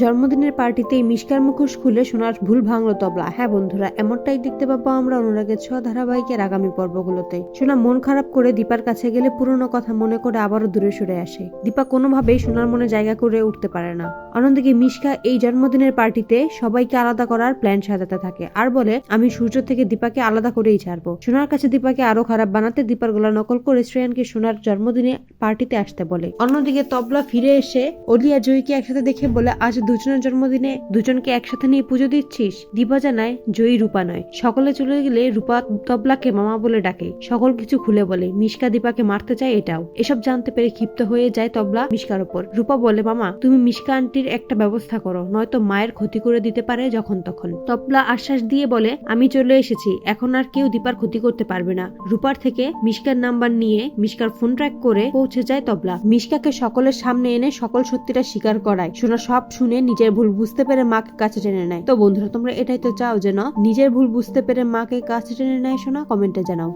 জন্মদিনের পার্টিতেই মিষ্কার মুখোশ খুলে সোনার ভুল ভাঙলো তবলা। হ্যাঁ বন্ধুরা, এমনটাই দেখতে পাবো আমরা অনুরাগের ছ ধারাবাহিকের আগামী পর্বগুলোতে। সোনা মন খারাপ করে দীপার কাছে গেলে পুরনো কথা মনে করে আবারও দূরে সরে আসে। দীপা কোনোভাবেই সোনার মনে জায়গা করে উঠতে পারে না। অন্যদিকে মিষ্কা এই জন্মদিনের পার্টিতে সবাইকে আলাদা করার প্ল্যান সাজাতে থাকে। আর বলে, আমি সূর্য থেকে দীপাকে আলাদা করেই ছাড়বো। সোনার কাছে দীপাকে আরও খারাপ বানাতে দীপার গলা নকল করে শ্রেয়ানকে সোনার জন্মদিনে পার্টিতে আসতে বলে। অন্যদিকে তবলা ফিরে এসে অলিয়া জয়ীকে একসাথে দেখে বলে, আজ দুজনের জন্মদিনে দুজনকে একসাথে নিয়ে পুজো দিচ্ছিস? দীপা জানায়, জয়ী রূপা নয়। সকলে চলে গেলে রূপা তবলাকে মামা বলে ডাকে। সকল কিছু খুলে বলে। মিষ্কা দীপাকে মারতে চায় এটাও। এসব জানতে পেরে ক্ষিপ্ত হয়ে যায় তবলা মিষ্কার ওপর। রূপা বলে, মামা, তুমি মিষ্কা আন্টির একটা ব্যবস্থা করো, নয়তো মায়ের ক্ষতি করে দিতে পারে যখন তখন। তবলা আশ্বাস দিয়ে বলে, আমি চলে এসেছি। এখন আর কেউ দীপার ক্ষতি করতে পারবে না। রূপার থেকে মিষ্কার নাম্বার নিয়ে মিষ্কার ফোন ট্র্যাক করে পৌঁছে যায় তবলা। মিষ্কাকে সকলের সামনে এনে সকল সত্যিটা স্বীকার করায়। শোনা সব শুনে নিজের ভুল বুঝতে পেরে মাকে কাছে টেনে নেয়। তো বন্ধুরা, তোমরা এটাই তো চাও যে না, নিজের ভুল বুঝতে পেরে মাকে কাছে টেনে নেয় শোনা, কমেন্টে জানাও।